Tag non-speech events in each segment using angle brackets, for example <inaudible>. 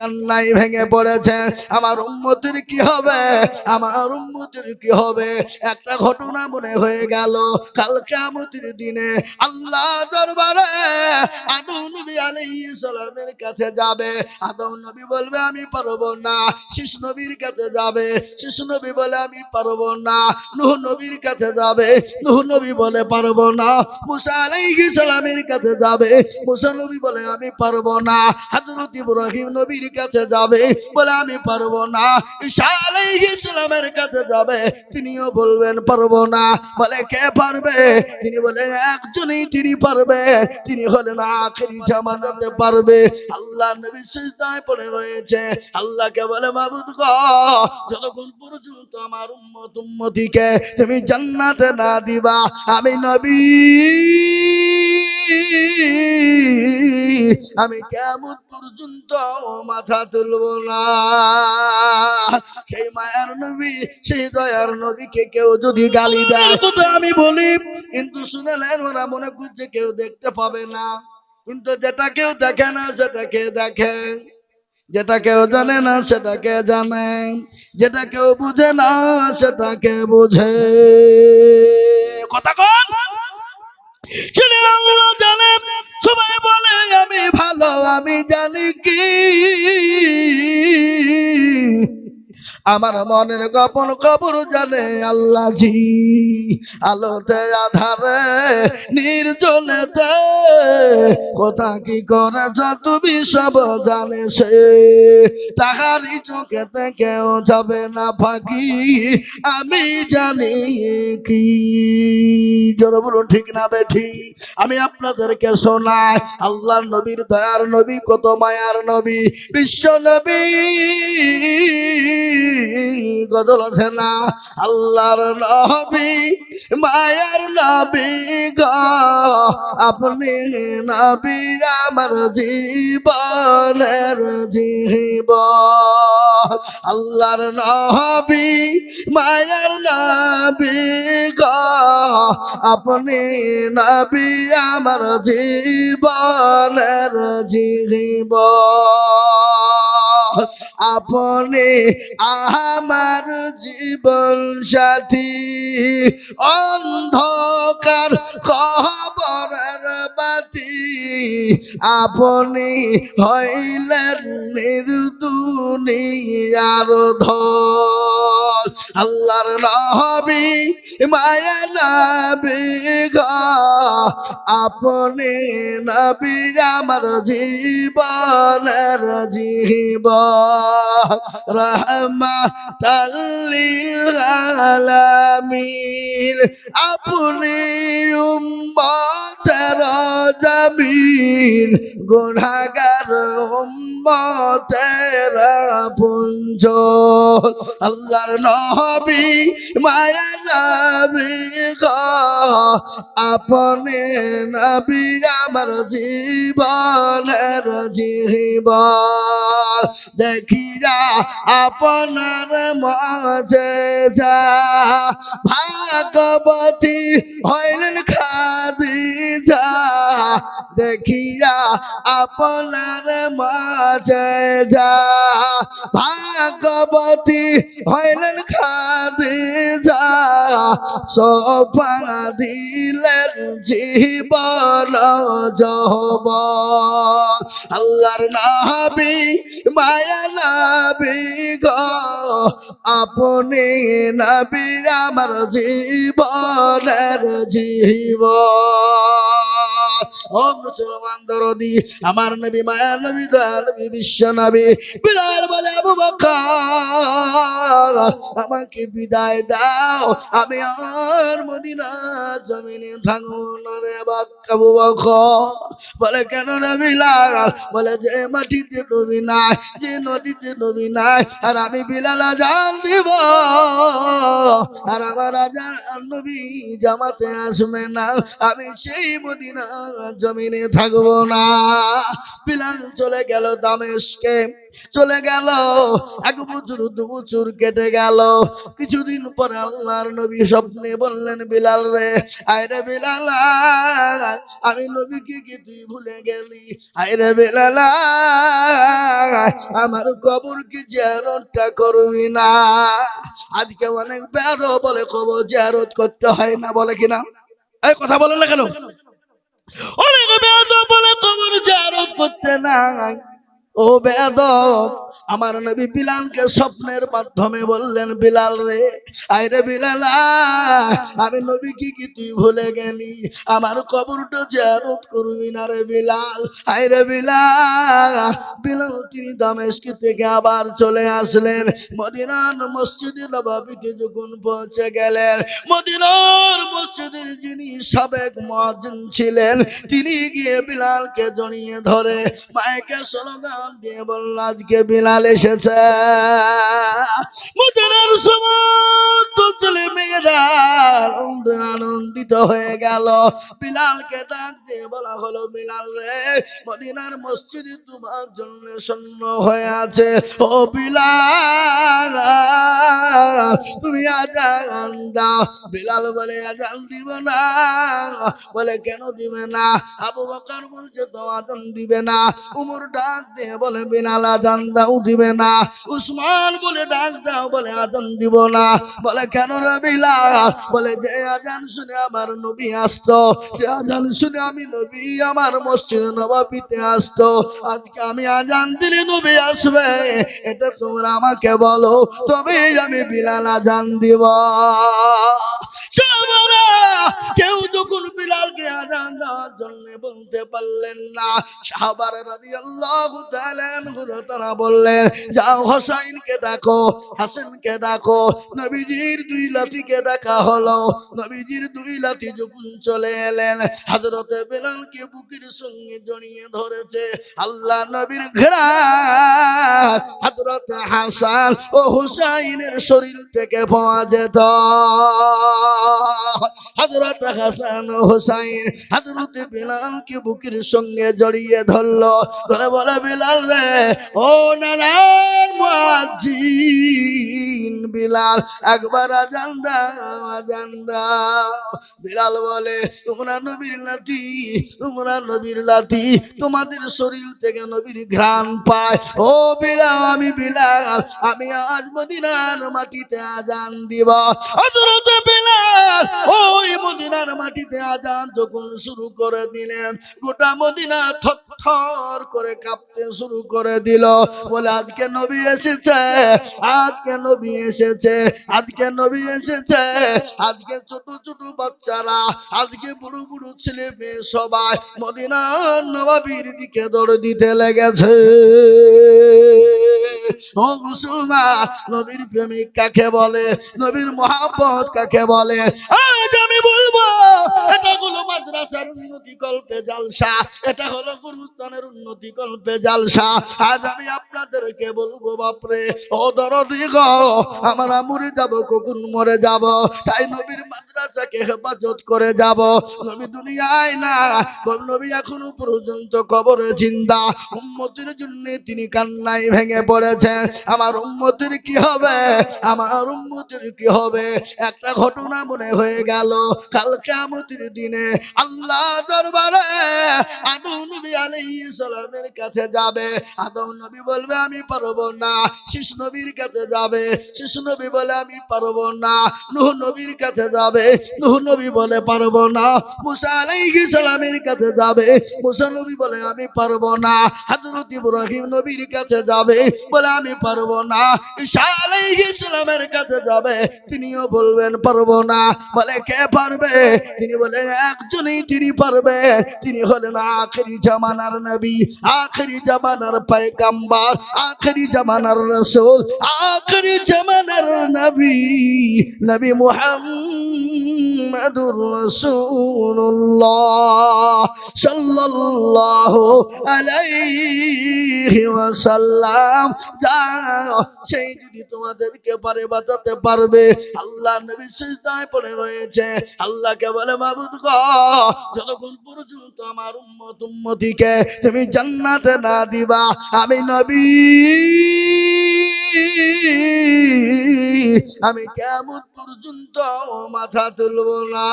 কান্নাই ভেঙে পড়েছেন আমার উম্মতির কি হবে? আমার উম্মতির কি হবে? একটা ঘটনা মনে হয়ে গেল। কালকে আমতির দিনে আল্লাহ দরবারে আদম নবী কাছে যাবে। আদম নবী বলবে, আমি পারব না। শিশু নবীর কাছে যাবে। শিশু নবী বলে, আমি পারব না। নূহ নবীর কাছে যাবে। নূহ নবী বলে, পারব না। মুসা কাছে যাবে। মুসা নবী বলে, আমি পারব না। হযরত ইব্রাহিম নবীর কাছে যাবে? বলে, আমি পারব না। ঈসা আলাইহিস সালামের কাছে যাবে। তিনিও বলবেন, পারব না। বলে, কে পারবে? তিনি বলেন, একজনই তিনি পারবে। তিনি হলেন আখেরি জামানাতে পারবে। আল্লাহ নবী সিজদায় পড়ে রয়েছে। আল্লাহকে বলে, মাবুদ গো, যতক্ষণ পর্যন্ত আমার উম্মত উম্মতিকে তুমি জান্নাতে না দিবা, আমি নবী আমি কেমন পর্যন্ত মাথা তুলব না। সেই মায়ার নবী সেই দয়ার নবীকে কেউ যদি গালি দেয় আমি বলি। কিন্তু শুনেলেন ওরা মনে করছে কেউ দেখতে পাবে না। কিন্তু যেটা কেউ দেখে না সেটা কে দেখে? যেটা কেউ জানে না সেটা কে জানে? যেটা কেউ বুঝে না সেটা কে বুঝে? কথা কন। সেটা আল্লাহ জানে সবাই বলে আমি ভালো আমি জানি কি? আমার মনের গোপন খবর জানে আল্লাহ জি আলোতে আধারে, নির্জনেতে। কোথা কি করেছ তুমি সব জানে সে। তাহারই চোখেতে কেউ যাবে না ফাঁকি। আমি জানি কি। জোর বলুন, ঠিক না বেঠি আমি আপনাদেরকে শোনাই আল্লাহ নবীর দয়ার নবী, কত মায়ার নবী। বিশ্ব নবী। আছে না আল্লাহর নবী, মায়ার নবী গ। আপনি নবী আমার জীবনের জীব আল্লাহর নবী, মায়ার নবী গ। আপনি নবী আমার জীবনের জীব আপনি আমার জীবন সাথী। অন্ধকার খবরের বাতি আপনি হইলেন নির্দুনিয়ার ধল আল্লাহর নবী, মায়া নবী আপনি নবী আমার জীবনের জীব রহমা তাল্লিল আলামিন। আপনি উম্মতের জামিন, গুনাহগার উম্মতের পুঞ্জ আল্লাহর নবী, মায়া নবী গ। আপনি নবী আমার জীবনের জীবন। দেখিয়া আপনার মাঝে যা ভাগবতী হইলেন খাদি যা দেখিয়া আপনার মাঝে যা ভাগবতী হইলেন খাদি যা সোপা দিলেন জীবন আল্লাহর নাবি মায়া নাবি গ। আপনি নাবি আমার জীবনের জীব ও মুসলমান দরদি, আমার নবী মায়া নবী, দয়াল নবী, বিশ্ব নবী। বিদায় বলে, আবু বকর, আমাকে বিদায় দাও। আমি আর মদিনা জমিনে থাকব না রে বকর। বলে, কেন নবী লাল বলে, যে মাটিতে নবী নাই, যে নদীতে নবী নাই, আর আমি বিলাল জান দিব। আর আমার রাজা নবী জামাতে আসবে না। আমি সেই মদিনা জমিনে থাকব না। বিলাল চলে গেল দামেশকে, চলে গেল। এক বছর, দু বছর কেটে গেল। কিছুদিন পরে আল্লাহর নবী স্বপ্নে বললেন, বিলাল রে আয়রে বিলাল, আমি নবীকে কি তুই ভুলে গেলি? আয়রে বিলাল, আমার কবর কি জিয়ারতটা করবি না। আজকে অনেক বেদ বলে কবর জিয়ারত করতে হয় না, বলে কিনা? এই কথা বলেন না কেন? অনেক বেদ বলে কবর জারত করতে নাই। ও বেদ আমার নবী বিলালকে স্বপ্নের মাধ্যমে বললেন, বিলাল রে আইরে বিলাল আমি নবী কি কি তুই ভুলে গেলি? আমার কবরটা জিয়ারত করবি না রে বিলাল। আইরে বিলাল। বিলাল তিনি দামেশকি থেকে আবার চলে আসলেন। মদিনার মসজিদে নবাবিতে যখন পৌঁছে গেলেন, মদিনার মসজিদের যিনি সাবেক মহাজিন ছিলেন, তিনি গিয়ে বিলালকে জড়িয়ে ধরে, মায়েকে স্লোগান দিয়ে বলল আজকে বিলাল এসেছে। মদিনার সমস্ত ছেলে মেয়েরা আনন্দিত হয়ে গেল। বিলালকে ডাক বলা হলো, বিলাল রে, মদিনার মসজিদে তোমার জন্য শূন্য হয়ে আছে। ও বিলাল, তুমি আজান দাও। বিলাল বলে, আজান দিব না। বলে, কেন দিবে না? আবু বকর বলছে, তো আজান দিবে না। উমর ডাক দিয়ে বলে, বিলাল, আজান দাও, দিবে না। উসমান বলে, ডাক দাও। বলে, আজান দিব না। বলে কেন বলে, যে আজান শুনে আমার নবী আসতো, যে আজান শুনে আমি নবী আমার মসজিদ নবাবিতে আসতো, আজকে আমি আজান দিলে নবী আসবে, এটা তোমরা আমাকে বলো, তবেই আমি বিলাল আজান দিব। বিলালকে আজান দেওয়ার জন্য বলতে পারলেন না। সাহাবার রাজি আল্লাহ তারা বললেন, যাও নবীজির দুই লাঠিকে ডাকা হলো, নবীজির দুই লাঠি যখন চলে এলেন হাজরতে বেলালকে বুকের সঙ্গে জড়িয়ে ধরেছে, আল্লাহ নবীর ঘেরা হাসান ও হুসাইনের শরীর থেকে পাওয়া যেত। হাজরত হাসান ও হুসাইন হাজরতে বেলালকে বুকের সঙ্গে জড়িয়ে ধরলো। ধরে বলে, বেলাল রে, ও নারায়ণ মুয়াজ্জিন, বিলাল, একবার আজান দাও বিলাল বলে, তোমরা নবীর লাঠি তোমরা নবীর লাঠি তোমাদের শরীর থেকে নবীর ঘ্রাণ পায়। ও বিলাল, আমি বিলাল আমি আজ মদিনার মাটিতে আজান দিব। হযরত বিলাল ওই মদিনার মাটিতে আজান যখন শুরু করে দিলেন, গোটা মদিনা থর করে কাঁপতে শুরু করে দিল। বলে, আজকে নবী এসেছে, আজকে নবী এসেছে, আজকে নবী এসেছে, আজকে ছোট ছোট বাচ্চারা, আজকে বুড়ো বুড়ো ছেলে মেয়ে সবাই মদিনার নবাবির দিকে দৌড় দিতে লেগেছে। ও মুসলমান নবীর প্রেমিক কাকে বলে? নবীর মহাপত কাকে বলে? আজ আমি বলব <laughs> এটা হলো মাদ্রাসার উন্নতি কল্পে জালসা। এটা হলো গুরুস্থানের উন্নতি কল্পে জালসা। আজ আমি আপনাদেরকে বলব বাপরে ও দরদি গো আমরা মরে যাব কখন মরে যাব? তাই নবীর মাদ্রাসাকে হেফাজত করে যাব। নবী দুনিয়ায় না নবী এখনও পর্যন্ত কবরে জিন্দা। উম্মতির জন্য তিনি কান্নায় ভেঙে পড়েছেন। আমার উম্মতির কি হবে? আমার উন্মতির কি হবে? একটা ঘটনা মনে হয়ে গেল। কাল কিয়ামতের দিনে আল্লাহ দরবারে আদম নবী আলাইহিস সালামের কাছে যাবে। আদম নবী বলবে, আমি পারব না। শিশু নবীর কাছে যাবে। শিশু নবী বলে, আমি পারব না। নূহ নবীর কাছে যাবে। নূহ নবী বলে, পারব না। মুসা আলাইহিস সালামের কাছে যাবে। মুসা নবী বলে, আমি পারব না। হযরত ইব্রাহিম নবীর কাছে যাবে। বলে, আমি পারব না। ঈসা আলাইহিস সালামের কাছে যাবে। তিনিও বলবেন, পারব না। বলে, কে পারবে? তিনি বলেন, একজনই তিনি পারবে। তিনি হলেন আখেরি জামানার নবী, আখেরি জামানার পয়গাম্বার, আখেরি জামানার রাসূল, আখেরি জামানার নবী নবী মুহাম্মাদুর রাসূলুল্লাহ সাল্লাল্লাহু আলাইহি ওয়াসাল্লাম সেই যদি তোমাদেরকে পারে বাঁচাতে পারবে। আল্লাহ নবী সিজদায় পড়ে রয়েছে। আল্লাহকে বলে, মাবুদ যতক্ষণ পর্যন্ত আমার উম্মত উম্মতিকে তুমি জান্নাতে না দিবা, আমি নবী, আমি কেমন পর্যন্ত মাথা তুলব না?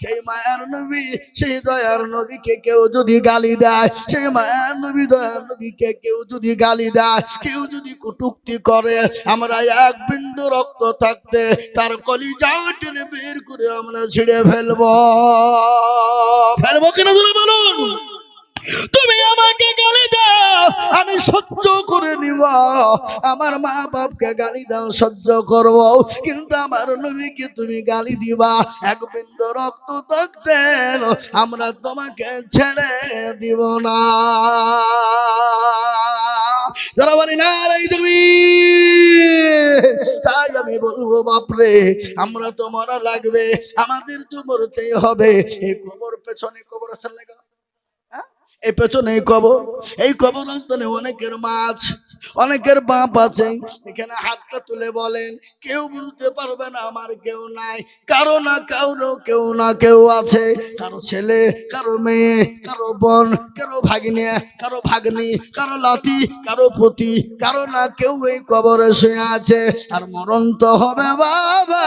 সেই মায়ার নবী, সেই দয়ার নবীকে কেউ যদি গালি দেয়, সেই মায়ার নবী, দয়ার নবীকে কেউ যদি গালি দেয়, কেউ যদি কটুক্তি করে, আমরা এক বিন্দু রক্ত থাকতে তার কলি যাও টেনে বের করে আমরা ছিঁড়ে ফেলব। ফেলব কিনা বলুন? তুমি আমাকে গালি দাও। আমি সহ্য করে নিব। আমার মা বাপকে গালি দাও, সহ্য করব। কিন্তু আমার নবীকে তুমি গালি দিবা। এক বিন্দু রক্ত থাকতে আমরা তোমাকে ছেড়ে দিব না। যারা বলি, না তুমি তাই আমি বলব বাপরে আমরা তো মরা লাগবে। আমাদের তো মরতেই হবে। এই কবর পেছনে কবর আছে লাগা এই পেছনে এই কবর এই কবর স্থানে অনেকের মাছ। অনেকের বাপ আছে, এখানে হাতটা তুলে বলেন, কেউ বলতে পারবে না আমার কেউ নাই, কারও না কারও, কেউ না কেউ আছে, কারও ছেলে, কারও মেয়ে, কারও বোন, কারও ভাগিনে, কারও ভাগ্নি, কারও লাতি, কারও পতি, কারও না কেউ এই কবরে শুয়ে আছে, আর মরণ তো হবে বাবা,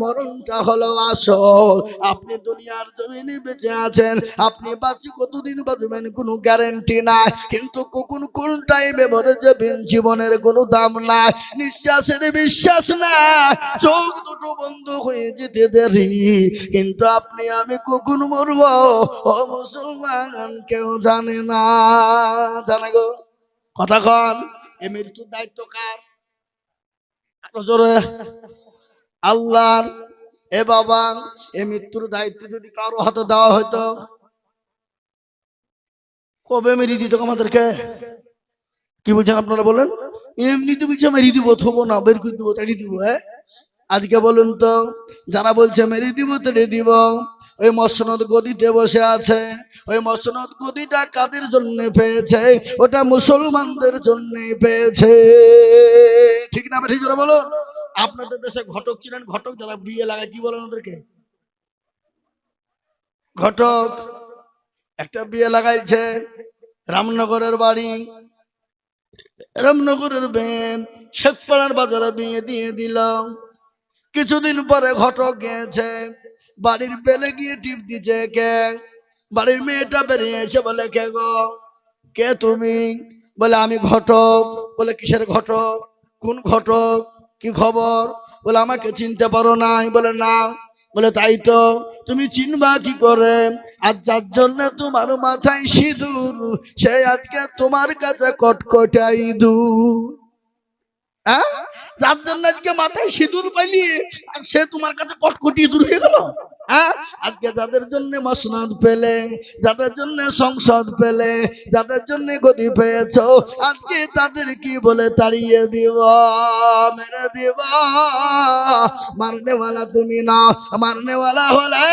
মরণটা হলো আসল, আপনি দুনিয়ার জমিনে বেঁচে আছেন, আপনি বাঁচি কতদিন বাঁচবেন কোনো গ্যারেন্টি নাই, কিন্তু কখন কোন টাইমে মরে যাবেন জীবনের কোনো দাম নাই। নিঃশ্বাসের বিশ্বাস নাই। চোখ দুটো বন্ধ হয়ে যেতে দেরি। কিন্তু আপনি, আমি কখন মরবো? ও মুসলমান, কেউ জানে না। জানে গো? কথা কন। এ মৃত্যুর দায়িত্ব কার? জোরে। আল্লাহর। এ বাবা এ মৃত্যুর দায়িত্ব যদি কারও হাতে দেওয়া হতো কবে মেরে দিত আমাদেরকে? কি বলছেন আপনারা বলেন? এমনিতে বলছে, মেরে দিব, থবো না, বের করে দিব, তাড়িয়ে দিব হ্যাঁ? আজকে বলুন তো, যারা বলছে, মেরে দিব তেড়ে দিব। ওই মসনদ গদিতে বসে আছে, ওই মসনদ গদিটা কাদের জন্য পেয়েছে? ওটা মুসলমানদের জন্য পেয়েছে। ঠিক না ঠিক করে বলো আপনাদের দেশে ঘটক ছিলেন, ঘটক যারা বিয়ে লাগায়, কি বলেন ওদেরকে? ঘটক একটা বিয়ে লাগাইছে, রামনগরের বাড়ি রামনগরের মেয়ে শেখপাড়ার বাজারে বিয়ে দিয়ে দিলাম। কিছুদিন পরে ঘটক গেছে বাড়ির বেলে গিয়ে টিপ দিছে, কে? বাড়ির মেয়েটা বেরিয়েছে বলে, কে গো? কে তুমি? বলে, আমি ঘটক। বলে, কিসের ঘটক? কোন ঘটক? কি খবর? বলে, আমাকে চিনতে পারো নাই। বলে, না। বলে, তাই তো। তুমি চিনবা কি করে? আর যার জন্য তোমার মাথায় সিঁদুর, সে আজকে তোমার কাছে কটকটাই দূর। হ্যাঁ? যার জন্য আজকে মাথায় সিঁদুর পাইলি, আর সে তোমার কাছে কটকটি দূর হয়ে গেল। হ্যাঁ? আজকে যাদের জন্য মসনদ পেলে, যাদের জন্য সংসদ পেলে, যাদের জন্য গদি পেয়েছ, আজকে তাদের কি বলে তাড়িয়ে দিব? মেরে দিব? মারনেওয়ালা তুমি না, মারনেওয়ালা হলে